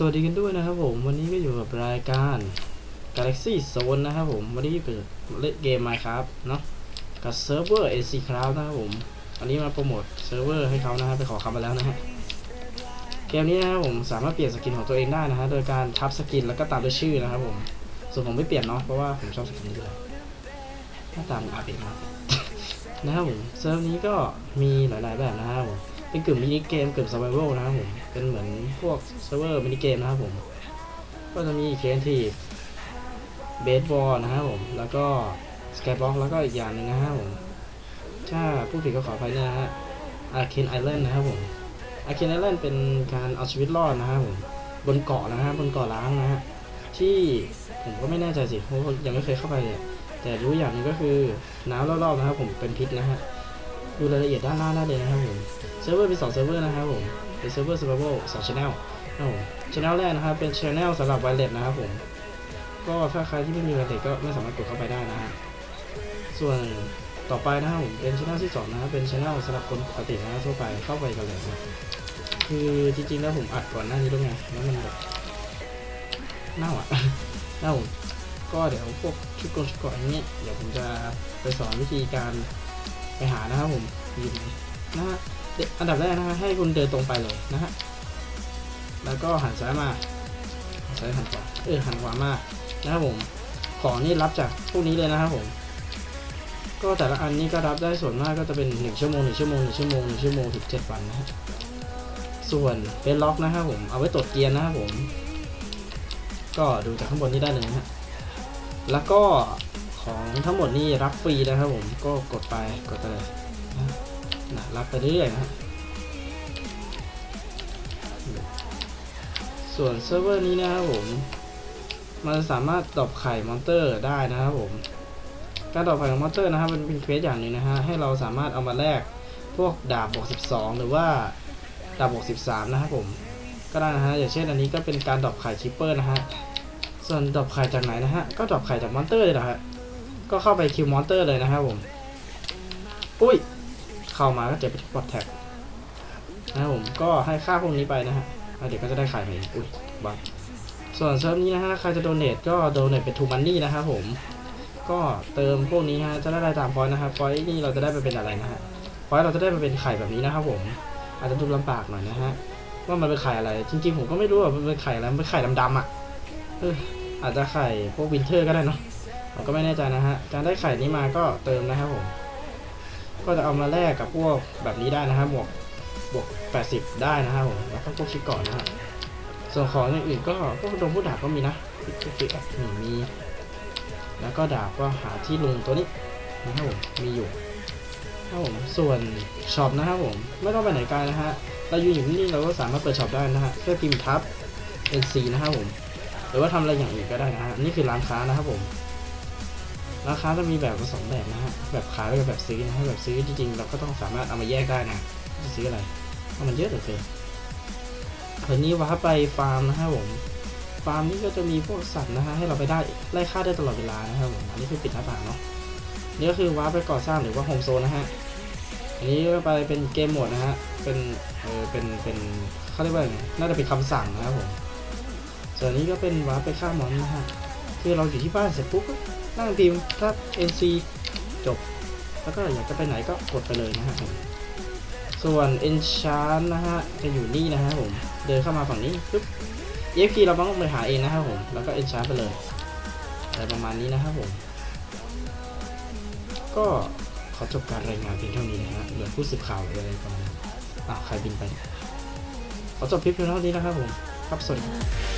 สวัสดีกันด้วยนะครับผมวันนี้ก็อยู่กับรายการ Galaxy Zone นะครับผมวันนี้เปิดเล่นเกม Minecraft เนาะกับเซิร์ฟเวอร์ AC Cloud นะครับผมวันนี้มาโปรโมทเซิร์ฟเวอร์ให้เขานะครับไปขอคำมาแล้วนะฮะเกมนี้นะครับผมสามารถเปลี่ยนสกินของตัวเองได้นะฮะโดยการทับสกินแล้วก็ตามด้วยชื่อนะครับผมส่วนผมไม่เปลี่ยนเนาะเพราะว่าผมชอบสกินนี้เลยหน้าตามอาเปกมากนะครับผมเซิร์ฟนี้ก็มีหลายๆแบบนะครับผม เป็นกลุ่มมินิเกมกลุ่ม survival นะครับผมเป็นเหมือนพวกเซิร์ฟเวอร์มินิเกมนะครับผมก็จะมี creative baseball นะครับผมแล้วก็ skybox แล้วก็อีกอย่างหนึ่งนะครับผมถ้าผู้ผิดก็ขออภัยนะฮะ arcane island นะครับผม arcane island เป็นการเอาชีวิตรอดนะครับผมบนเกาะนะฮะบนเกาะล้างนะฮะที่ผมก็ไม่แน่ใจสิเพราะยังไม่เคยเข้าไปเลยแต่รู้อย่างหนึงก็คือน้ำรอบๆนะครับผมเป็นพิษนะฮะ ดูรายละเอียดด้านล่างได้เลยนะครับผมเซิร์ฟเวอร์มีสองเซิร์ฟเวอร์นะครับผมเป็นเซิร์ฟเวอร์ survival สอง channel นะครับผม channel แรกนะครับเป็น channel สำหรับ wireless นะครับผมก็ถ้าใครที่ไม่มี wireless ก็ไม่สามารถกดเข้าไปได้นะฮะส่วนต่อไปนะครับผมเป็น channel ที่สองนะครับเป็น channel สำหรับคนปกตินะทั่วไปเข้าไปกันเลยนะคือจริงๆแล้วผมอัดก่อนหน้านี้ด้วยไงแล้วมันแบบเน่าอะเน่าก็เดี๋ยวพวกชุดกงชุดเกาะอย่างเงี้ยเดี๋ยวผมจะไปสอนวิธีการ ไปหานะครับผมอยู่นะฮะอันดับแรกนะฮะให้คุณเดินตรงไปเลยนะฮะแล้วก็หันซ้ายมาหันซ้ายหันขวาเออหันขวามานะครับผมของนี่รับจากพวกนี้เลยนะครับผม ก็แต่ละอันนี้ก็รับได้ส่วนมากก็จะเป็น1ชั่วโมง1ชั่วโมง1ชั่วโมง1ชั่วโมงถึง7วันนะฮะส่วนเป็นล็อกนะครับผมเอาไว้ตรวจเกียร์นะครับผม ก็ดูจากข้างบนนี้ได้เลยนะฮะแล้วก็ ของทั้งหมดนี่รับฟรีนะครับผมก็กดไปกดไปเลยนะรับไปเรื่อยนะฮะส่วนเซิร์ฟเวอร์นี้นะครับผม มันสามารถดรอปไข่มอนเตอร์ได้นะครับผม การดรอปไข่ของมอนเตอร์นะครับมันเป็นเควสอย่างหนึ่งนะฮะให้เราสามารถเอามาแลกพวกดาบบวก12 หรือว่าดาบบวก13 นะครับผม ก็ได้นะฮะอย่างเช่นอันนี้ก็เป็นการดรอปไข่คิปเปอร์นะฮะส่วนดรอปไข่จากไหนนะฮะก็ดรอปไข่จากมอนเตอร์เลยนะฮะ ก็เข้าไปคิวมอนเตอร์เลยนะครับผม อุ้ย เข้ามาก็เจอเป็นปอดแท็กนะครับผมก็ให้ค่าพวกนี้ไปนะฮะเดี๋ยวก็จะได้ขายไปอุ้ยบังส่วนเซิร์ฟนี้นะฮะใครจะโดเนทก็โดเนทเป็นทูมันนี่นะครับผม ก็เติมพวกนี้ฮะจะได้รายตามพอยต์นะครับพอยต์นี่เราจะได้ไปเป็นอะไรนะฮะพอยต์เราจะได้ไปเป็นไข่แบบนี้นะครับผมอาจจะดูลำบากหน่อยนะฮะว่ามันเป็นไข่อะไร จริงๆผมก็ไม่รู้ว่ามันเป็นไข่อะไรมันเป็นไข่ดำๆอะอออาจจะไข่พวกวินเทอร์ก็ได้เนาะ ผมก็ไม่แน่ใจนะฮะการได้ไข่นี้มาก็เติมนะครับผม ก็จะเอามาแลกกับพวกแบบนี้ได้นะครับบวกบวก 80 ได้นะครับผมแล้วก็พวกชิปก่อนนะฮะส่วนของอย่างอื่นก็พวกดงผู้ดาบก็มีนะฟิกฟิกอะนี่มี แล้วก็ดาบก็หาที่ลงตัวนี้นะครับผมมีอยู่นะครับผมส่วนช็อปนะครับผมไม่ต้องไปไหนไกลนะฮะเราอยู่อยู่ที่นี่เราก็สามารถเปิดช็อปได้นะฮะแค่พิมพ์ทับ NC นะครับผม หรือว่าทำอะไรอย่างอื่นก็ได้นะฮะนี่คือร้านค้านะครับผม ราคาจะมีแบบมาสองแบบนะฮะแบบขายกับแบบซื้อนะฮะแบบซื้อจริงๆเราก็ต้องสามารถเอามาแยกได้นะจะซื้ออะไรเพราะมันเยอะเหลือเกินทีนี้ว่าไปฟาร์มนะฮะผมฟาร์มนี่ก็จะมีพวกสัตว์นะฮะให้เราไปได้ไล่ฆ่าได้ตลอดเวลานะครับผมอันนี้คือปิดหน้าต่างเนาะนี่ก็คือว้าไปก่อสร้างหรือว่าโฮมโซนนะฮะอันนี้ก็ไปเป็นเกมโหมดนะฮะเป็นเออเป็นเป็นเขาเรียกว่าไงน่าจะเป็นคำสั่งนะครับผมส่วนนี้ก็เป็นว้าไปฆ่ามอนนะฮะคือเราอยู่ที่บ้านเสร็จปุ๊บ นั่งพิมครับ NC จบ แล้วก็อยากจะไปไหนก็กดไปเลยนะฮะส่วน Enchant นะฮะจะอยู่นี่นะฮะผม เดินเข้ามาฝั่งนี้ปุ๊บ EFP เราต้องไปหาเองนะครับผม แล้วก็ Enchant ไปเลยอะไรประมาณนี้นะครับผม ก็ขอจบการรายงานเพียงเท่านี้นะฮะเหมือผู้สื่อข่าวเลยประมาณนั้อ้าใครบินไป ขอจบคลิปเพียงเท่านี้นะครับผม ครับสวัสดี